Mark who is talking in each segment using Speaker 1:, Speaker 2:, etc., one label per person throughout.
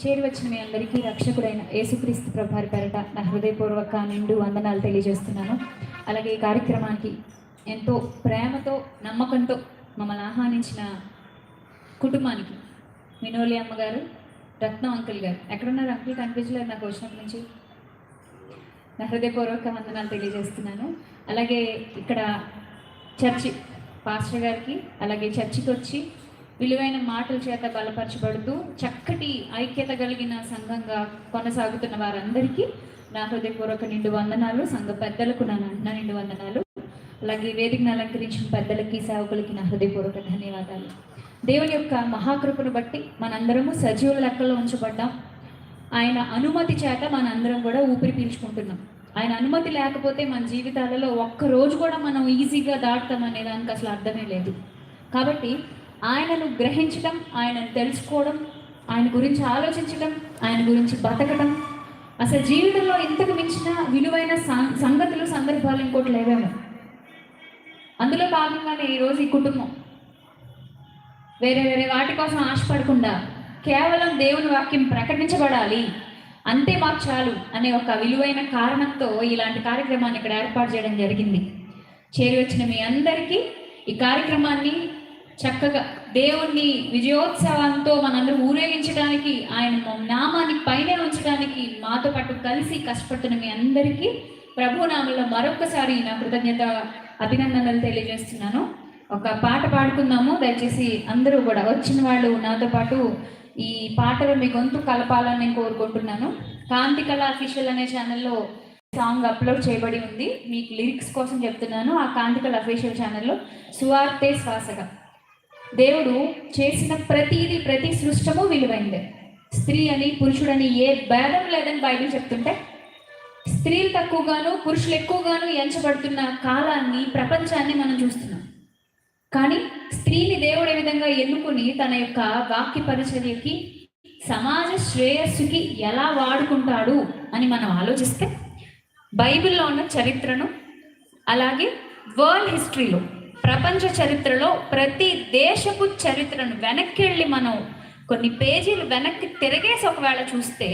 Speaker 1: చేరువచ్చిన మీ అందరికీ రక్షకుడైన యేసుక్రీస్తు ప్రభారి పేరట నా హృదయపూర్వక నిండు వందనాలు తెలియజేస్తున్నాను. అలాగే ఈ కార్యక్రమానికి ఎంతో ప్రేమతో నమ్మకంతో మమ్మల్ని ఆహ్వానించిన కుటుంబానికి మినోలి అమ్మగారు రత్నం అంకుల్ గారు. ఎక్కడున్నారు అంకుల్? కనిపించలేదు నాకు వచ్చినప్పటి నుంచి. నా హృదయపూర్వక వందనాలు తెలియజేస్తున్నాను. అలాగే ఇక్కడ చర్చి పాస్టర్ గారికి అలాగే చర్చికి వచ్చి విలువైన మాటల చేత బలపరచబడుతూ చక్కటి ఐక్యత కలిగిన సంఘంగా కొనసాగుతున్న వారందరికీ నా హృదయపూర్వక నిండు వందనాలు. సంఘ పెద్దలకు నా నా నిండు వందనాలు. అలాగే వేదికను అలంకరించిన పెద్దలకి సేవకులకి నా హృదయపూర్వక ధన్యవాదాలు. దేవుని యొక్క మహాకృపను బట్టి మనందరము సజీవుల లెక్కలో ఉంచబడ్డాం. ఆయన అనుమతి చేత మనందరం కూడా ఊపిరి పీల్చుకుంటున్నాం. ఆయన అనుమతి లేకపోతే మన జీవితాలలో ఒక్క రోజు కూడా మనం ఈజీగా దాటుతాం అనే దానికి అసలు అర్థమే లేదు. కాబట్టి ఆయనను గ్రహించడం ఆయనను తెలుసుకోవడం ఆయన గురించి ఆలోచించడం ఆయన గురించి బతకడం. అసలు జీవితంలో ఇంతకు మించిన విలువైన సం- సంగతులు సందర్భాలు ఇంకోటి లేవేమో. అందులో భాగంగానే ఈరోజు ఈ కుటుంబం. వేరే వేరే వాటి కోసం ఆశపడకుండా కేవలం దేవుని వాక్యం ప్రకటించబడాలి. అంతే మాకు చాలు అనే ఒక విలువైన కారణంతో ఇలాంటి కార్యక్రమాన్ని ఇక్కడ ఏర్పాటు చేయడం జరిగింది. చేరి వచ్చిన మీ అందరికీ ఈ కార్యక్రమాన్ని చక్కగా దేవుణ్ణి విజయోత్సవంతో మనందరూ ఊరేగించడానికి ఆయన నామాన్ని పైనే ఉంచడానికి మాతో పాటు కలిసి కష్టపడుతున్న మీ అందరికీ ప్రభు నామంలో మరొకసారి నా కృతజ్ఞత అభినందనలు తెలియజేస్తున్నాను. ఒక పాట పాడుకుందాము. దయచేసి అందరూ కూడా వచ్చిన వాళ్ళు నాతో పాటు ఈ పాటలు మీ గొంతు కలపాలని నేను కోరుకుంటున్నాను. కాంతి కళ అఫీషియల్ అనే ఛానల్లో సాంగ్ అప్లోడ్ చేయబడి ఉంది. మీకు లిరిక్స్ కోసం చెప్తున్నాను. ఆ కాంతి కళ అఫీషియల్ ఛానల్లో సువార్తే శ్వాసగా. దేవుడు చేసిన ప్రతిది ప్రతి సృష్టము విలువైందే. స్త్రీ అని పురుషుడని ఏ భేదం లేదని బైబిల్ చెప్తుంటే స్త్రీలు తక్కువగాను పురుషులు ఎక్కువగాను ఎంచబడుతున్న కాలాన్ని ప్రపంచాన్ని మనం చూస్తున్నాం. కానీ స్త్రీని దేవుడు ఏ విధంగా ఎన్నుకుని తన యొక్క వాక్య పరిచర్యకి సమాజ శ్రేయస్సుకి ఎలా వాడుకుంటాడు అని మనం ఆలోచిస్తే బైబిల్లో ఉన్న చరిత్రను అలాగే వరల్డ్ హిస్టరీలో ప్రపంచ చరిత్రలో ప్రతి దేశపు చరిత్రను వెనక్కి వెళ్ళి మనం కొన్ని పేజీలు వెనక్కి తిరిగేసి ఒకవేళ చూస్తే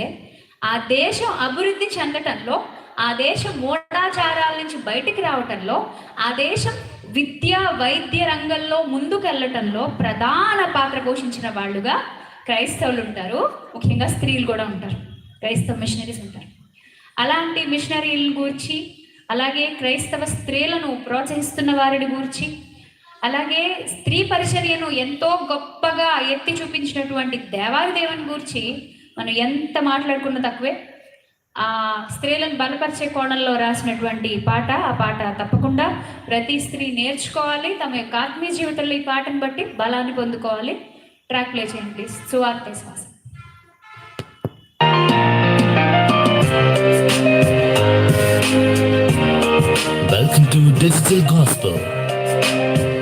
Speaker 1: ఆ దేశం అభివృద్ధి చెందటంలో ఆ దేశం మూఢాచారాల నుంచి బయటికి రావటంలో ఆ దేశం విద్య వైద్య రంగంలో ముందుకెళ్ళటంలో ప్రధాన పాత్ర పోషించిన వాళ్ళుగా క్రైస్తవులు ఉంటారు. ముఖ్యంగా స్త్రీలు కూడా ఉంటారు. క్రైస్తవ మిషనరీస్ ఉంటారు. అలాంటి మిషనరీల గురించి అలాగే క్రైస్తవ స్త్రీలను ప్రోత్సహిస్తున్న వారిని గూర్చి అలాగే స్త్రీ పరిచర్యను ఎంతో గొప్పగా ఎత్తి చూపించినటువంటి దేవాది దేవుని గురించి మనం ఎంత మాట్లాడుకున్న తక్కువే. ఆ స్త్రీలను బలపరిచే కోణంలో రాసినటువంటి పాట ఆ పాట తప్పకుండా ప్రతి స్త్రీ నేర్చుకోవాలి తమ యొక్క ఆత్మీయ జీవితంలో ఈ పాటను బట్టి బలాన్ని పొందుకోవాలి. ట్రాక్ ప్లే చేయండి ప్లీజ్. సువార్త శ్వాసం
Speaker 2: Digital Gospel.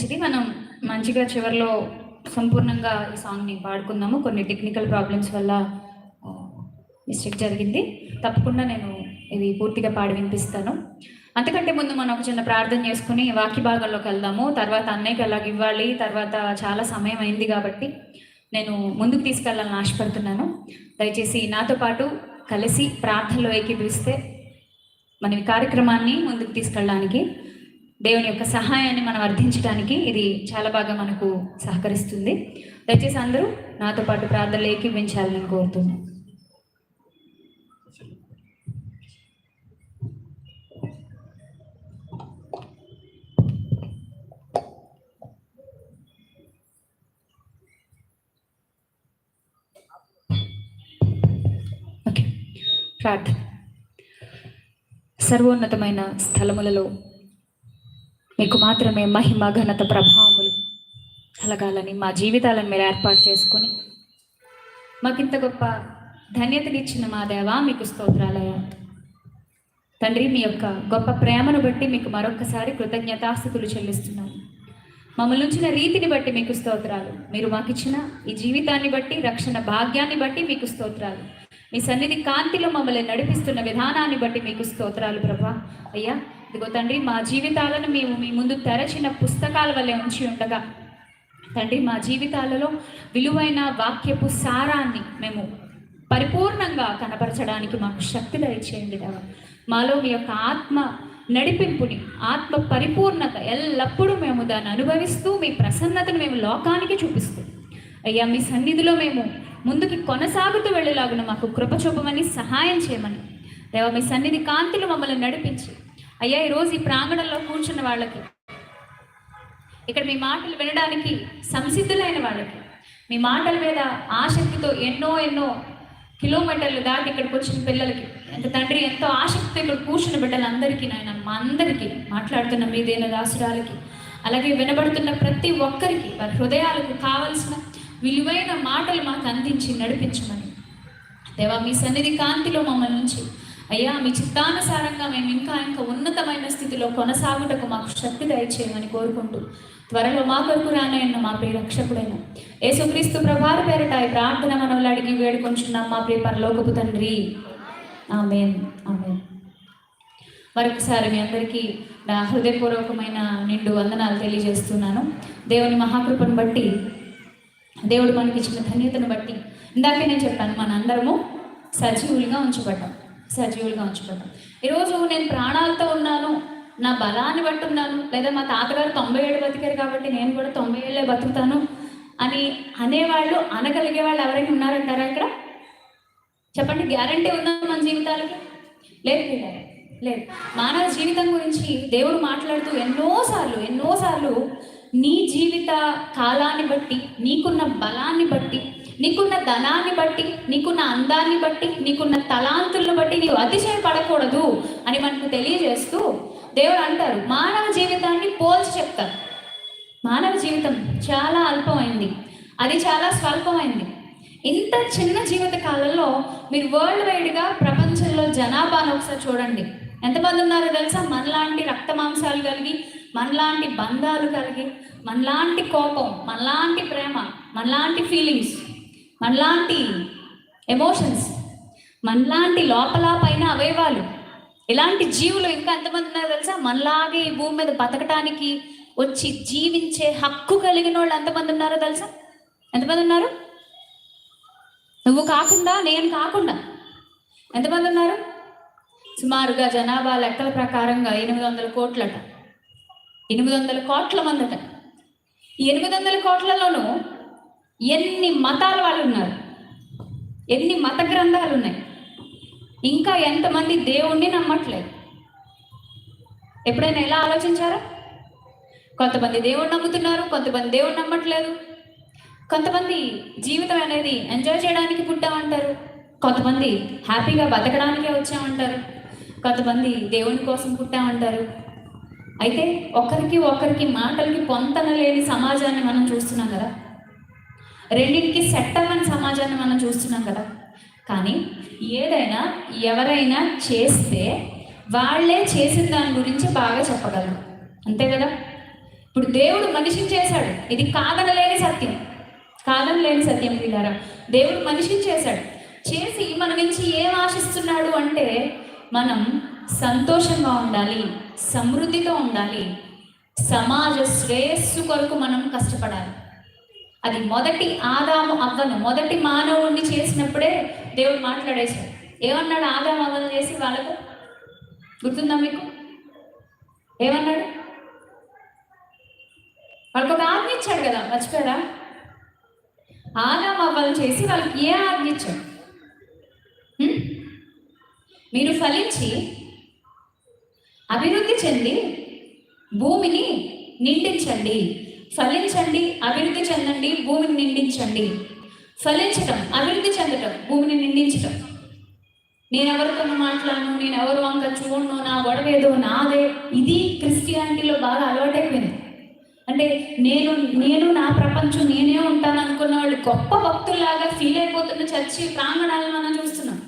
Speaker 1: మంచిది. మనం మంచిగా చివరిలో సంపూర్ణంగా ఈ సాంగ్ని పాడుకుందాము. కొన్ని టెక్నికల్ ప్రాబ్లమ్స్ వల్ల మిస్టేక్ జరిగింది. తప్పకుండా నేను ఇది పూర్తిగా పాడి వినిపిస్తాను. అంతకంటే ముందు మనం ఒక చిన్న ప్రార్థన చేసుకుని వాక్య భాగంలోకి వెళ్దాము. తర్వాత అన్నయ్యకి అలాగ ఇవ్వాలి. తర్వాత చాలా సమయం అయింది కాబట్టి నేను ముందుకు తీసుకెళ్ళాలని ఆశపడుతున్నాను. దయచేసి నాతో పాటు కలిసి ప్రార్థనలో ఏకీభవిస్తే మన కార్యక్రమాన్ని ముందుకు తీసుకెళ్ళడానికి దేవుని యొక్క సహాయాన్ని మనం అర్థించడానికి ఇది చాలా బాగా మనకు సహకరిస్తుంది. దయచేసి అందరూ నాతో పాటు ప్రార్థనలు ఏకీవించాలని కోరుతున్నాను ఓకే. ప్రార్థన. సర్వోన్నతమైన స్థలములలో మీకు మాత్రమే మహిమ ఘనత ప్రభావములు కలగాలని మా జీవితాలను మీరు ఏర్పాటు చేసుకొని మాకింత గొప్ప ధన్యతనిచ్చిన మా దేవా మీకు స్తోత్రాలయ తండ్రి మీ యొక్క గొప్ప ప్రేమను బట్టి మీకు మరొకసారి కృతజ్ఞతాస్థుతులు చెల్లిస్తున్నాము. మమ్మల్ని ఉంచిన రీతిని బట్టి మీకు స్తోత్రాలు. మీరు మాకిచ్చిన ఈ జీవితాన్ని బట్టి రక్షణ భాగ్యాన్ని బట్టి మీకు స్తోత్రాలు. మీ సన్నిధి కాంతిలో మమ్మల్ని నడిపిస్తున్న విధానాన్ని బట్టి మీకు స్తోత్రాలు ప్రభా. అయ్యా ఇదిగో తండ్రి మా జీవితాలను మేము మీ ముందు తెరచిన పుస్తకాల వల్లే ఉంచి ఉండగా. తండ్రి మా జీవితాలలో విలువైన వాక్యపు సారాన్ని మేము పరిపూర్ణంగా కనపరచడానికి మాకు శక్తి దయచేయండి దేవా. మాలో మీ యొక్క ఆత్మ నడిపింపుని ఆత్మ పరిపూర్ణత ఎల్లప్పుడూ మేము దాన్ని అనుభవిస్తూ మీ ప్రసన్నతను మేము లోకానికి చూపిస్తూ. అయ్యా మీ సన్నిధిలో మేము ముందుకి కొనసాగుతూ వెళ్ళేలాగున మాకు కృప చూపమని సహాయం చేయమని. దేవ మీ సన్నిధి కాంతిలో మమ్మల్ని నడిపించి అయ్యా ఈరోజు ఈ ప్రాంగణంలో కూర్చున్న వాళ్ళకి ఇక్కడ మీ మాటలు వినడానికి సంసిద్ధులైన వాళ్ళకి మీ మాటల మీద ఆసక్తితో ఎన్నో ఎన్నో కిలోమీటర్లు దాటి ఇక్కడికి వచ్చిన పిల్లలకి ఎంత తండ్రి ఎంతో ఆసక్తితో ఇక్కడ కూర్చున్న బిడ్డలందరికీ నాయన మా అందరికీ మాట్లాడుతున్న మీదైన రాసురాలకి అలాగే వినబడుతున్న ప్రతి ఒక్కరికి వారి హృదయాలకు కావలసిన విలువైన మాటలు మాకు అందించి నడిపించమని. దేవా మీ సన్నిధి కాంతిలో మమ్మల్ని నుంచి అయ్యా మీ చిత్తానుసారంగా మేము ఇంకా ఇంకా ఉన్నతమైన స్థితిలో కొనసాగుటకు మాకు శక్తి దయచేయమని కోరుకుంటూ త్వరలో మా కొరకు రానయన్న మా ప్రియ రక్షకుడైన యేసుక్రీస్తు ప్రభావ పేరట ఈ ప్రార్థన మనల్ని అడిగి వేడుకొంచున్నాం మా ప్రియ పరలోకపు తండ్రి. ఆమెన్. ఆమెన్. మరొకసారి మీ అందరికీ నా హృదయపూర్వకమైన నిండు వందనాలు తెలియజేస్తున్నాను. దేవుని మహాకృపను బట్టి దేవుడు మనకి ఇచ్చిన ధన్యతను బట్టి ఇందాకే నేను చెప్పాను మనందరము సజీవులుగా ఉంచబడ్డాం. సజీవులుగా ఉంచుకుంటాం. ఈరోజు నేను ప్రాణాలతో ఉన్నాను నా బలాన్ని బట్టి ఉన్నాను లేదా మా తాతగారు తొంభై ఏళ్ళు బతికారు కాబట్టి నేను కూడా తొంభై ఏళ్ళే బతుకుతాను అని అనేవాళ్ళు అనగలిగే వాళ్ళు ఎవరైనా ఉన్నారంటారా ఇక్కడ? చెప్పండి గ్యారంటీ ఉందా మన జీవితాలకి? లేదు లేదు. మానవ జీవితం గురించి దేవుడు మాట్లాడుతూ ఎన్నోసార్లు ఎన్నోసార్లు నీ జీవిత కాలాన్ని బట్టి నీకున్న బలాన్ని బట్టి నీకున్న ధనాన్ని బట్టి నీకున్న అందాన్ని బట్టి నీకున్న తలాంతులను బట్టి నీవు అతిశయపడకూడదు అని మనకు తెలియజేస్తూ దేవుడు అంటారు. మానవ జీవితాన్ని పోల్చి చెప్తారు. మానవ జీవితం చాలా అల్పమైంది. అది చాలా స్వల్పమైంది. ఇంత చిన్న జీవిత కాలంలో మీరు వరల్డ్ వైడ్గా ప్రపంచంలో జనాభాను ఒకసారి చూడండి. ఎంతమంది ఉన్నారో తెలుసా? మనలాంటి రక్త మాంసాలు కలిగి మనలాంటి బంధాలు కలిగి మనలాంటి కోపం మనలాంటి ప్రేమ మనలాంటి ఫీలింగ్స్ మనలాంటి ఎమోషన్స్ మనలాంటి లోపల పైన అవయవాలు ఇలాంటి జీవులు ఇంకా ఎంతమంది ఉన్నారో తెలుసా? మనలాగే ఈ భూమి మీద బతకటానికి వచ్చి జీవించే హక్కు కలిగిన వాళ్ళు ఎంతమంది ఉన్నారో తెలుసా? ఎంతమంది ఉన్నారు? నువ్వు కాకుండా నేను కాకుండా ఎంతమంది ఉన్నారు? సుమారుగా జనాభా లెక్కల ప్రకారంగా ఎనిమిది వందల కోట్లట. ఎనిమిది వందల కోట్ల మందట. ఈ ఎనిమిది వందల కోట్లలోనూ ఎన్ని మతాల వాళ్ళు ఉన్నారు? ఎన్ని మత గ్రంథాలు ఉన్నాయి? ఇంకా ఎంతమంది దేవుణ్ణి నమ్మట్లేదు? ఎప్పుడైనా ఎలా ఆలోచించారా? కొంతమంది దేవుణ్ణి నమ్ముతున్నారు కొంతమంది దేవుణ్ణి నమ్మట్లేదు. కొంతమంది జీవితం అనేది ఎంజాయ్ చేయడానికి పుట్టామంటారు. కొంతమంది హ్యాపీగా బతకడానికే వచ్చామంటారు. కొంతమంది దేవుని కోసం పుట్టామంటారు. అయితే ఒకరికి ఒకరికి మాటలకి పొంతన లేని సమాజాన్ని మనం చూస్తున్నాం కదా. రెండింటికి సెట్టం అవ్వని సమాజాన్ని మనం చూస్తున్నాం కదా. కానీ ఏదైనా ఎవరైనా చేస్తే వాళ్ళే చేసిన దాని గురించి బాగా చెప్పగలరు. అంతే కదా? ఇప్పుడు దేవుడు మనిషిని చేశాడు. ఇది కాదనలేని సత్యం. కాదనలేని సత్యం వీళ్ళారా? దేవుడు మనిషిని చేశాడు. చేసి మన నుంచి ఏం ఆశిస్తున్నాడు అంటే మనం సంతోషంగా ఉండాలి సమృద్ధితో ఉండాలి సమాజ శ్రేయస్సు కొరకు మనం కష్టపడాలి. అది మొదటి ఆదాము అవ్వను. మొదటి మానవుడిని చేసినప్పుడే దేవుడు మాట్లాడేశాడు. ఏమన్నాడు ఆదాము అవ్వను చేసి వాళ్ళకు? గుర్తుందా మీకు? ఏమన్నాడు? వాళ్ళకి ఒక ఆజ్ఞ ఇచ్చాడు కదా మర్చిపోయారా? ఆదాము అవ్వను చేసి వాళ్ళకి ఏ ఆజ్ఞ ఇచ్చాడు? మీరు ఫలించి అభివృద్ధి చెంది భూమిని నిండించండి. ఫలించండి అభివృద్ధి చెందండి భూమిని నిండించండి. ఫలించటం అభివృద్ధి చెందటం భూమిని నిండించటం. నేను ఎవరితో మాట్లాడను నేను ఎవరు వంక చూడను నా గొడవేదో నాదే. ఇది క్రిస్టియానిటీలో బాగా అలవాటైపోయింది. అంటే నేను నేను నా ప్రపంచం నేనే ఉంటాను అనుకున్న వాళ్ళు గొప్ప భక్తుల్లాగా ఫీల్ అయిపోతున్న చర్చి ప్రాంగణాలను మనం చూస్తున్నాం.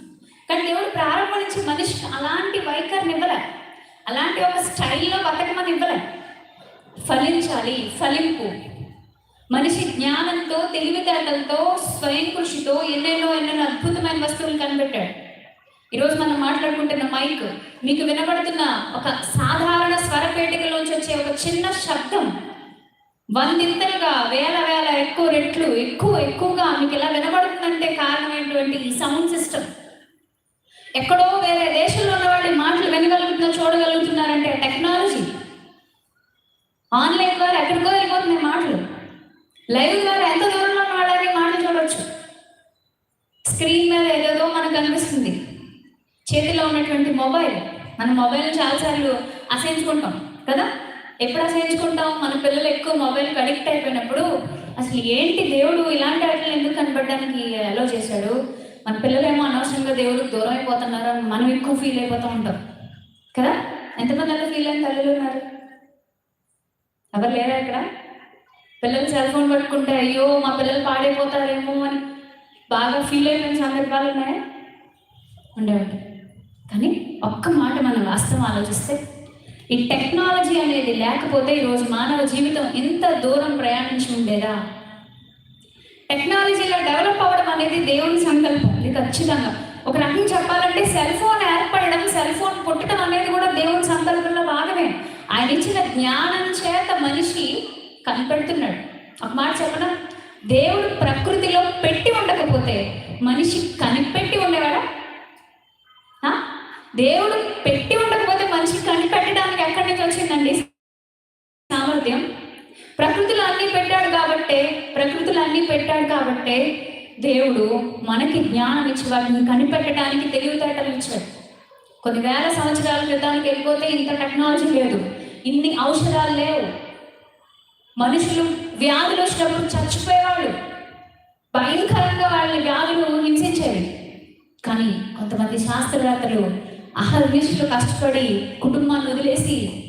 Speaker 1: కానీ దేవుడు ప్రారంభించి మనిషి మనిషికి అలాంటి వైఖరిని ఇవ్వలే. అలాంటి ఒక స్టైల్లో బతకమని ఇవ్వలే. ఫలించాలి ఫలింపు. మనిషి జ్ఞానంతో తెలివితేటలతో స్వయం కృషితో ఎన్నెన్నో ఎన్నెన్నో అద్భుతమైన వస్తువులు కనిపెట్టాడు. ఈరోజు మనం మాట్లాడుకుంటున్న మైక్ మీకు వినబడుతున్న ఒక సాధారణ స్వరపేటికలోంచి వచ్చే ఒక చిన్న శబ్దం. వందింతలుగా వేల వేల ఎక్కువ రెట్లు ఎక్కువ ఎక్కువగా మీకు ఇలా వినబడుతుందంటే కారణమైనటువంటి ఈ సౌండ్ సిస్టమ్. ఎక్కడో వేరే దేశంలో ఉన్న వాళ్ళు మాటలు వినగలుగుతున్నా చూడగలుగుతున్నారంటే టెక్నాలజీ. ఆన్లైన్ ద్వారా ఎక్కడికో వెళ్ళిపోతున్నాయి మాటలు. లైవ్ ద్వారా ఎంత దూరంలో వాళ్ళని మాటలు చూడవచ్చు స్క్రీన్ మీద ఏదేదో మనకు అనిపిస్తుంది చేతిలో ఉన్నటువంటి మొబైల్. మన మొబైల్ చాలాసార్లు అసహించుకుంటాం కదా? ఎప్పుడు అసహించుకుంటాం? మన పిల్లలు ఎక్కువ మొబైల్కి అడిక్ట్ అయిపోయినప్పుడు అసలు ఏంటి దేవుడు ఇలాంటి వాటిని ఎందుకు కనపడడానికి అలో చేశాడు? మన పిల్లలేమో అనవసరంగా దేవుడికి దూరం అయిపోతున్నారు మనం ఎక్కువ ఫీల్ అయిపోతూ ఉంటాం కదా? ఎంతమంది అలా ఫీల్ అయిన తల్లులు ఉన్నారు? ఎవరు లేరా ఇక్కడ? పిల్లలు సెల్ ఫోన్ పట్టుకుంటే అయ్యో మా పిల్లలు పాడైపోతారేమో అని బాగా ఫీల్ అయిపోయిన సందర్భాలు ఉన్నాయా? ఉండేవాడు. కానీ ఒక్క మాట మనం వాస్తవం ఆలోచిస్తే ఈ టెక్నాలజీ అనేది లేకపోతే ఈరోజు మానవ జీవితం ఎంత దూరం ప్రయాణించి ఉండేదా? టెక్నాలజీలో డెవలప్ అవ్వడం అనేది దేవుని సంకల్పం. ఇది ఖచ్చితంగా. ఒక రకంగా చెప్పాలంటే సెల్ ఫోన్ ఏర్పడడం సెల్ ఫోన్ పుట్టడం అనేది కూడా దేవుని సంకల్పంలో భాగమే. ఆయన ఇచ్చిన జ్ఞానం చేత మనిషి కనిపెడుతున్నాడు. ఒక మాట చెప్పడం దేవుడు ప్రకృతిలో పెట్టి ఉండకపోతే మనిషి కనిపెట్టి ఉండేవాడా? ఆ? దేవుడు పెట్టి ఉండకపోతే మనిషి కనిపెట్టడానికి ఎక్కడి నుంచి వచ్చిందండి? సామర్థ్యం. ప్రకృతిలో అన్ని పెట్టాడు కాబట్టే ప్రకృతిలో అన్ని పెట్టాడు కాబట్టే దేవుడు మనకి జ్ఞానం ఇచ్చి వాటిని కనిపెట్టడానికి తెలివితేటలు ఇచ్చాడు కొన్ని వేల సంవత్సరాల క్రితానికి వెళ్ళిపోతే ఇంత టెక్నాలజీ లేదు. ఇన్ని ఔషధాలు లేవు. మనుషులు వ్యాధులు వచ్చినప్పుడు చచ్చిపోయేవాళ్ళు. భయంకరంగా వాళ్ళ వ్యాధులు హింసించేవి. కానీ కొంతమంది శాస్త్రవేత్తలు అహర్నిశలు కష్టపడి కుటుంబాన్ని వదిలేసి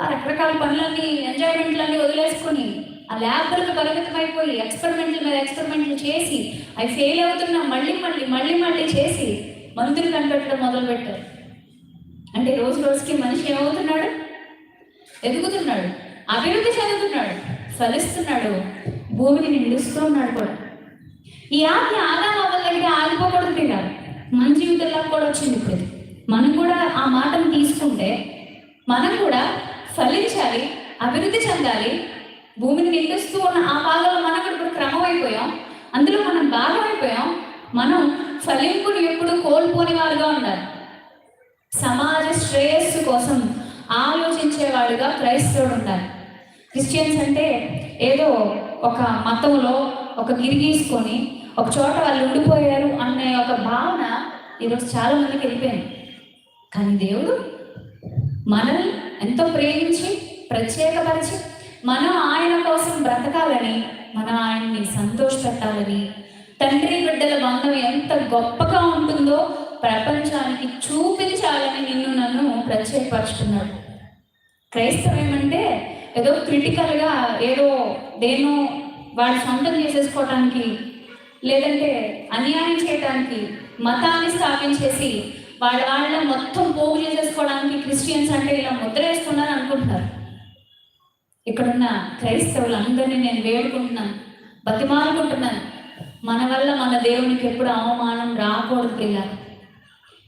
Speaker 1: ఆ రకరకాల పనులన్నీ ఎంజాయ్మెంట్లన్నీ వదిలేసుకొని ఆ ల్యాబ్లకు పరిమితమైపోయి ఎక్స్పెరిమెంట్ల మీద ఎక్స్పెరిమెంట్లు చేసి అవి ఫెయిల్ అవుతున్నా మళ్ళీ మళ్ళీ మళ్ళీ మళ్ళీ చేసి మందులు కనిపెట్టడం మొదలుపెట్టారు. అంటే రోజు రోజుకి మనిషి ఏమవుతున్నాడు? ఎదుగుతున్నాడు అభివృద్ధి చెందుతున్నాడు ఫలిస్తున్నాడు భూమిని నిలుస్తూ ఉన్నాడు కూడా. ఈ ఆజ్ఞ ఆదాం అవ్వల దగ్గర ఆగిపోకూడదు పిల్లలు మన జీవితంలో కూడా వచ్చింది ఇప్పుడు. మనం కూడా ఆ మాటను తీసుకుంటే మనం కూడా ఫలించాలి అభివృద్ధి చెందాలి భూమిని నిలుస్తూ ఉన్న ఆ భాగంలో మనం కూడా ఇప్పుడు క్రమం అయిపోయాం అందులో మనం భాగం అయిపోయాం మనం ఫలింపుని ఎప్పుడు కోల్పోని వారుగా ఉండాలి. సమాజ శ్రేయస్సు కోసం ఆలోచించేవాడుగా క్రైస్తవుడు ఉండాలి క్రిస్టియన్స్ అంటే ఏదో ఒక మతంలో ఒక గిరిగీసుకొని ఒక చోట వాళ్ళు ఉండిపోయారు అనే ఒక భావన ఈరోజు చాలా మందికి వెళ్ళిపోయింది. కానీ దేవుడు మనల్ని ఎంతో ప్రేమించి ప్రత్యేకపరిచి మనం ఆయన కోసం బ్రతకాలని మనం ఆయన్ని సంతోషపెట్టాలని తండ్రి బిడ్డల బంధం ఎంత గొప్పగా ఉంటుందో ప్రపంచానికి చూపించాలని నిన్ను నన్ను ప్రత్యేకపరుచుకున్నాడు. క్రైస్తవం ఏమంటే ఏదో క్రిటికల్గా ఏదో దేనో వాడు సొంతం చేసేసుకోవటానికి లేదంటే అన్యాయం చేయడానికి మతాన్ని స్థాపించేసి వాళ్ళ వాళ్ళ మొత్తం పోగు చేసేసుకోవడానికి క్రిస్టియన్స్ అంటే ఇలా ముద్ర వేస్తున్నారు అనుకుంటున్నారు. ఇక్కడున్న క్రైస్తవులు అందరినీ నేను వేడుకుంటున్నాను బతిమాలుకుంటున్నాను. మన వల్ల మన దేవునికి ఎప్పుడు అవమానం రాకూడదు పిల్లలు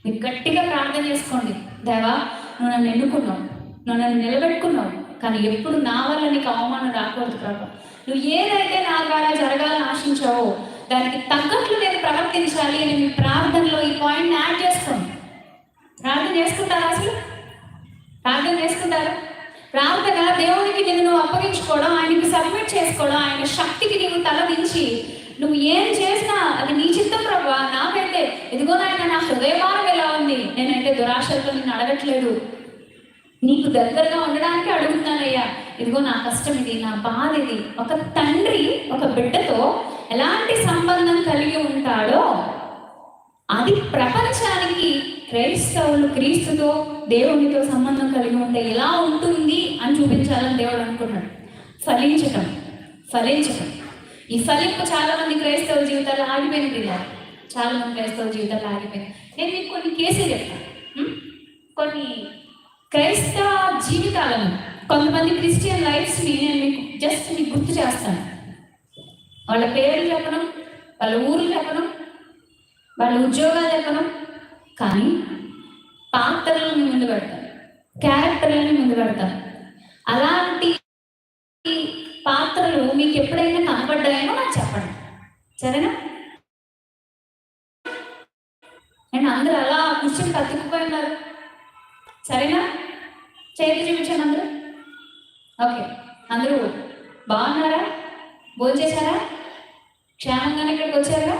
Speaker 1: మీరు గట్టిగా ప్రార్థన చేసుకోండి. దేవా నువ్వు నన్ను ఎన్నుకున్నావు. నువ్వు నన్ను నిలబెట్టుకున్నావు. కానీ ఎప్పుడు నా వల్ల నీకు అవమానం రాకూడదు ప్రభా. నువ్వు ఏదైతే నా ద్వారా జరగాలని ఆశించావో దానికి తగ్గట్లు నేను ప్రవర్తించాలి అని మీ ప్రార్థనలో ఈ పాయింట్ని యాడ్ చేసుకోండి. ప్రార్థన చేసుకుంటారా అసలు? ప్రార్థన చేసుకుంటారా? ప్రార్థన దేవునికి నిన్ను నువ్వు అప్పగించుకోవడం ఆయనకి సబ్మిట్ చేసుకోవడం ఆయన శక్తికి నీవు తలదించి నువ్వు ఏం చేసినా అది నీ చిత్తం ప్రభా నాకైతే. ఇదిగో నాయన నా హృదయభారం ఎలా ఉంది? నేనైతే దురాశలతో నేను అడగట్లేదు. నీకు దగ్గరగా ఉండడానికి అడుగుతున్నానయ్యా. ఇదిగో నా కష్టం ఇది నా బాధ ఇది. ఒక తండ్రి ఒక బిడ్డతో ఎలాంటి సంబంధం కలిగి ఉంటాడో అది ప్రపంచానికి క్రైస్తవులు క్రీస్తుతో దేవునితో సంబంధం కలిగి ఉంటే ఎలా ఉంటుంది అని చూపించాలని దేవుడు అనుకున్నాడు. ఫలించటం ఫలించటం. ఈ ఫలింపు చాలా మంది క్రైస్తవ జీవితాలు ఆగిపోయింది పిల్లలు చాలా మంది క్రైస్తవ జీవితాలు ఆగిపోయింది. నేను మీకు కొన్ని కేసులు చెప్తాను. కొన్ని క్రైస్తవ జీవితాలను కొంతమంది క్రిస్టియన్ లైఫ్స్ని నేను మీకు జస్ట్ మీకు గుర్తు చేస్తాను. వాళ్ళ పేర్లు చెప్పడం వాళ్ళ ఊర్లు చెప్పడం వాళ్ళ ఉద్యోగాలు చెప్పడం కానీ పాత్రలను ముందు పెడతారు క్యారెక్టర్లను ముందు పెడతారు అలాంటి పాత్రలు మీకు ఎప్పుడైనా కనపడ్డాయేమో నాకు చెప్పండి. సరేనా? నేను అందరూ అలా కూర్చొని కత్తుకుపోయి ఉన్నారు. సరేనా? చేతి చూపించాను అందరూ. ఓకే. అందరూ బాగున్నారా? భోజనం చేశారా క్షేమంగానే ఇక్కడికి వచ్చారా?